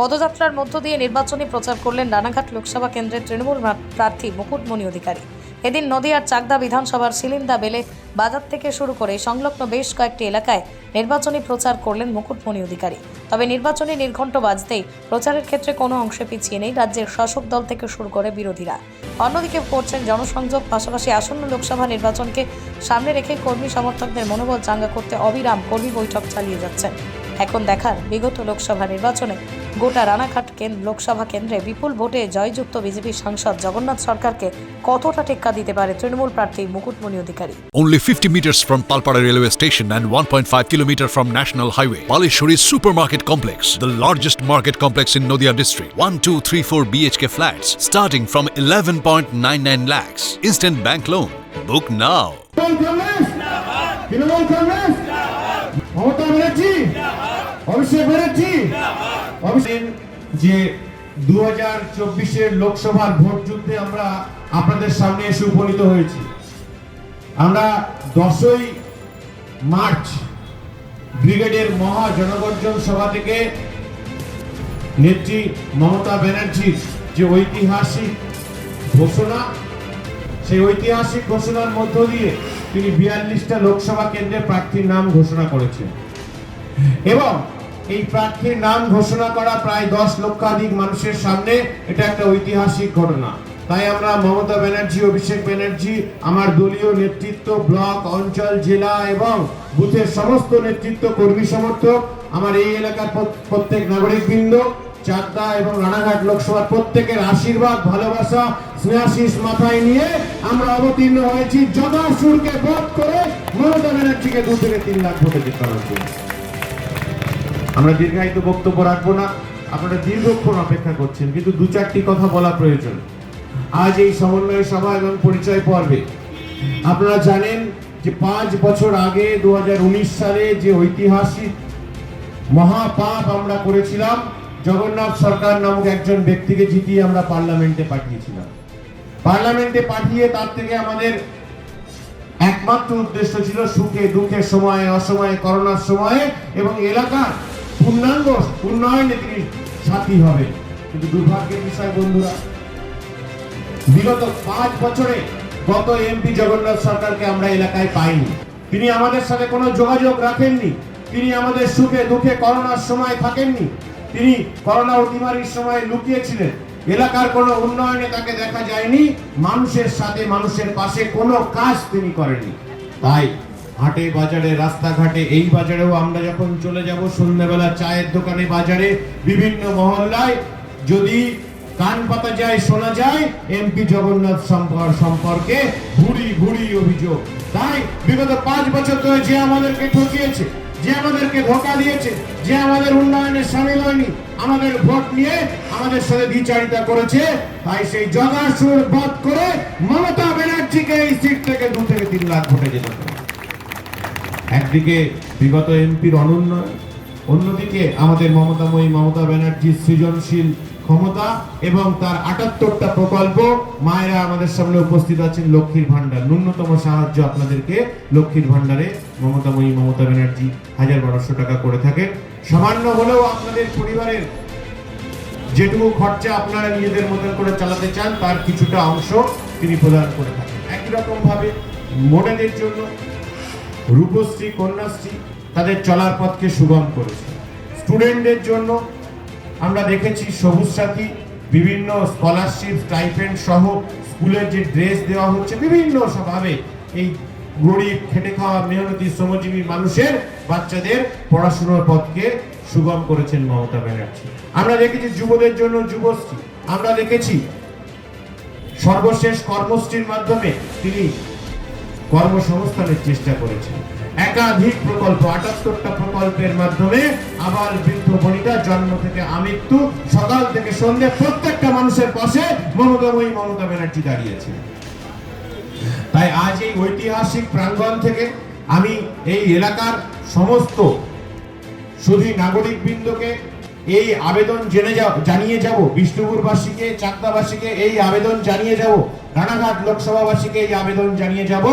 পদযাত্রার মধ্য দিয়ে নির্বাচনী প্রচার করলেন রানাঘাট লোকসভা কেন্দ্রের তৃণমূল প্রার্থী মুকুটমণি অধিকারী। এদিন নদিয়ার চাকদা বিধানসভার সিলিন্দা বেলে বাজার থেকে শুরু করে সংলগ্ন বেশ কয়েকটি এলাকায় নির্বাচনী প্রচার করলেন মুকুটমণি অধিকারী। তবে নির্বাচনী নির্ঘণ্ট বাজতেই প্রচারের ক্ষেত্রে কোনো অংশে পিছিয়ে নেই রাজ্যের শাসক দল থেকে শুরু করে বিরোধীরা। অন্যদিকে করছেন জনসংযোগ, পাশাপাশি আসন্ন লোকসভা নির্বাচনকে সামনে রেখে কর্মী সমর্থকদের মনোবল চাঙ্গা করতে অবিরাম কর্মী বৈঠক চালিয়ে যাচ্ছেন। এখন দেখার বিগত লোকসভা নির্বাচনে গোটা রানাঘাট কেন্দ্র লোকসভা কেন্দ্রে বিপুল ভোটে জয়যুক্ত বিজেপি সাংসদ জগন্নাথ সরকারকে কতটা টেক্কা দিতে পারে তৃণমূল প্রার্থী Mukutmoni Adhikari only fifty metre from Palpara railway station and one point five kilometre from national highway Baleshwari super market complex the largest market complex in Nadia district one two three four BHK flats starting from eleven point nine nine lakhs instant bank loan book now Trinamool যে দু হাজার চব্বিশের লোকসভার vote যুদ্ধে আমরা আপনাদের সামনে এসে উপনীত হয়েছি। আমরা দশই মার্চ ব্রিগেডের মহা জনগর্জন সভা থেকে নেত্রী মমতা ব্যানার্জির যে ঐতিহাসিক ঘোষণা, সেই ঐতিহাসিক ঘোষণার মধ্য দিয়ে তিনি বিয়াল্লিশটা লোকসভা কেন্দ্রের প্রার্থীর নাম ঘোষণা করেছেন। এবং এই প্রার্থীর নাম ঘোষণা করা প্রায় দশ লক্ষাধিক মানুষের সামনে এটা একটা ঐতিহাসিক ঘটনা। তাই আমরা মমতা ব্যানার্জি, অভিষেক ব্যানার্জি, আমার দলীয় নেতৃত্ব, ব্লক, অঞ্চল, জেলা এবং বুথের সমস্ত নেতৃত্ব, কর্মী সমর্থক, আমার এই এলাকার প্রত- প্রত্যেক নাগরিকবৃন্দ চাকদা এবং রানাঘাট লোকসভার প্রত্যেকের আশীর্বাদ, ভালোবাসা স্নেহাশিস মাথায় নিয়ে আমরা অবতীর্ণ হয়েছি। জগাসুরকে বধ করে মমতা ব্যানার্জিকে দু থেকে তিন লাখ ভোটে জেতানোর জন্য আমরা দীর্ঘায়িত বক্তব্য রাখব না। আপনারা দীর্ঘক্ষণ অপেক্ষা করছেন, কিন্তু দু চারটি কথা বলা প্রয়োজন। আজ এই সমন্বয় সভা এবং পরিচয় পর্বে আপনারা জানেন যে পাঁচ বছর আগে দু হাজার উনিশ সালে যে ঐতিহাসিক মহাপাপ আমরা করেছিলাম, জগন্নাথ সরকার নামক একজন ব্যক্তিকে জিতিয়ে আমরা পার্লামেন্টে পাঠিয়েছিলাম। পার্লামেন্টে পাঠিয়ে তার থেকে আমাদের একমাত্র উদ্দেশ্য ছিল সুখে দুঃখের সময়ে, অসময়ে, করোনার সময়ে এবং এলাকার পূর্ণাঙ্গ উন্নয়নে তিনি সাথী হবে। কিন্তু দুর্ভাগ্যের বিষয়, বন্ধুরা, বিগত পাঁচ বছরে গত এমপি জগন্নাথ সরকারকে আমরা এলাকায় পাইনি। তিনি আমাদের সাথে কোনো যোগাযোগ রাখেননি। তিনি আমাদের সুখে দুঃখে করোনার সময় থাকেননি। তিনি করোনা অতিমারির সময় লুকিয়েছিলেন। এলাকার কোনো উন্নয়নে তাকে দেখা যায়নি। মানুষের সাথে, মানুষের পাশে কোনো কাজ তিনি করেননি। তাই হাটে বাজারে, রাস্তাঘাটে, এই বাজারেও আমরা যখন চলে যাব, সন্ধ্যাবেলা চায়ের দোকানে, বাজারে, বিভিন্ন মহল্লায়, যদি কান পাতা যায়, শোনা যায়, এমপি জগন্নাথ সম্পর- সম্পর্কে ভুড়ি ভুড়ি অভিযোগ। তাই বিগত পাঁচ বছর ধরে যে আমাদেরকে ঠকিয়েছে, যে আমাদেরকে ধোকা দিয়েছে, যে আমাদের উন্নয়নে সামিল হয়নি, আমাদের ভোট নিয়ে আমাদের সাথে দ্বিচারিতা করেছে, তাই সেই জগাসুর বধ করে মমতা ব্যানার্জিকে এই সিট থেকে দু থেকে তিন লাখ ভোটে যেতে একদিকে বিগত এমপির অনুন্নয়ন অন্যদিকে আমাদের মমতাময়ী মমতা ব্যানার্জির সৃজনশীল ক্ষমতা এবং তার আটাত্তরটা প্রকল্প মায়েরা আমাদের সামনে উপস্থিত আছেন লক্ষ্মীর ভান্ডার ন্যূনতম সাহায্য আপনাদেরকে লক্ষ্মীর ভান্ডারে মমতাময়ী মমতা ব্যানার্জি হাজার বারোশো টাকা করে থাকেন। সামান্য হলেও আপনাদের পরিবারের যেটুকু খরচা আপনারা নিজেদের মতন করে চালাতে চান, তার কিছুটা অংশ তিনি প্রদান করে থাকেন। একই রকম ভাবে মোডেদের জন্য রূপশ্রী, কন্যাশ্রী তাদের চলার পথকে সুগম করেছে। স্টুডেন্টদের জন্য আমরা দেখেছি সবুজ সাথী, বিভিন্ন স্কলারশিপ, স্টাইপেন্ড সহ স্কুলের যে ড্রেস দেওয়া হচ্ছে, বিভিন্ন স্বভাবে এই গরিব, খেটে খাওয়া, মেহনতি, শ্রমজীবী মানুষের বাচ্চাদের পড়াশুনোর পথকে সুগম করেছেন মমতা ব্যানার্জি। আমরা দেখেছি যুবদের জন্য যুবশ্রী। আমরা দেখেছি সর্বশেষ কর্মশ্রীর মাধ্যমে তিনি কর্মসংস্থানের চেষ্টা করেছেন একাধিক প্রকল্প, আটাত্তরটা প্রকল্পের মাধ্যমে আবার বৃদ্ধ বনিতা জন্ম থেকে আমৃত্যু, সকাল থেকে সন্ধ্যে প্রত্যেকটা মানুষের পাশে মমতাময়ী মমতা ব্যানার্জি দাঁড়িয়েছে। তাই আজ এই ঐতিহাসিক প্রাঙ্গণ থেকে আমি এই এলাকার সমস্ত শুধু নাগরিক বৃন্দকে এই আবেদন জেনে যাও, জানিয়ে যাব। বিষ্ণুপুরবাসীকে, চাকদাবাসীকে এই আবেদন জানিয়ে যাব। রানাঘাট লোকসভাবাসীকে এই আবেদন জানিয়ে যাব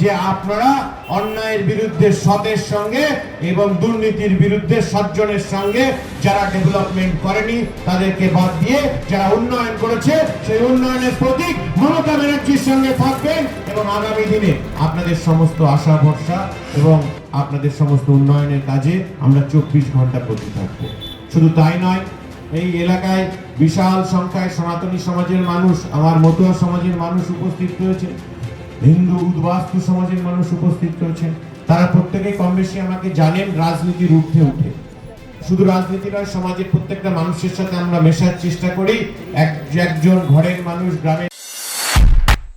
যে আপনারা অন্যায়ের বিরুদ্ধে সতের সঙ্গে এবং দুর্নীতির বিরুদ্ধে সজ্জনের সঙ্গে যারা ডেভেলপমেন্ট করেনি, তাদেরকে বাদ দিয়ে যারা উন্নয়ন করেছে, সেই উন্নয়নের প্রতীক মমতা ব্যানার্জির সঙ্গে থাকবেন এবং আগামী দিনে আপনাদের সমস্ত আশা, ভরসা এবং আপনাদের সমস্ত উন্নয়নের কাজে আমরা চব্বিশ ঘণ্টা প্রতি থাকব। শুধু তাই নয়, এই এলাকায় বিশাল সংখ্যায় সনাতনী সমাজের মানুষ, আমার মতুয়া সমাজের মানুষ উপস্থিত রয়েছে, হিন্দু উদ্বাস্তু সমাজের মানুষ উপস্থিত রয়েছেন তারা প্রত্যেকেই কম বেশি আমাকে জানেন রাজনীতির ঊর্ধ্বে উঠে। শুধু রাজনীতি নয়, সমাজের প্রত্যেকটা মানুষের সাথে আমরা মেশার চেষ্টা করি। এক একজন ঘরের মানুষ গ্রামের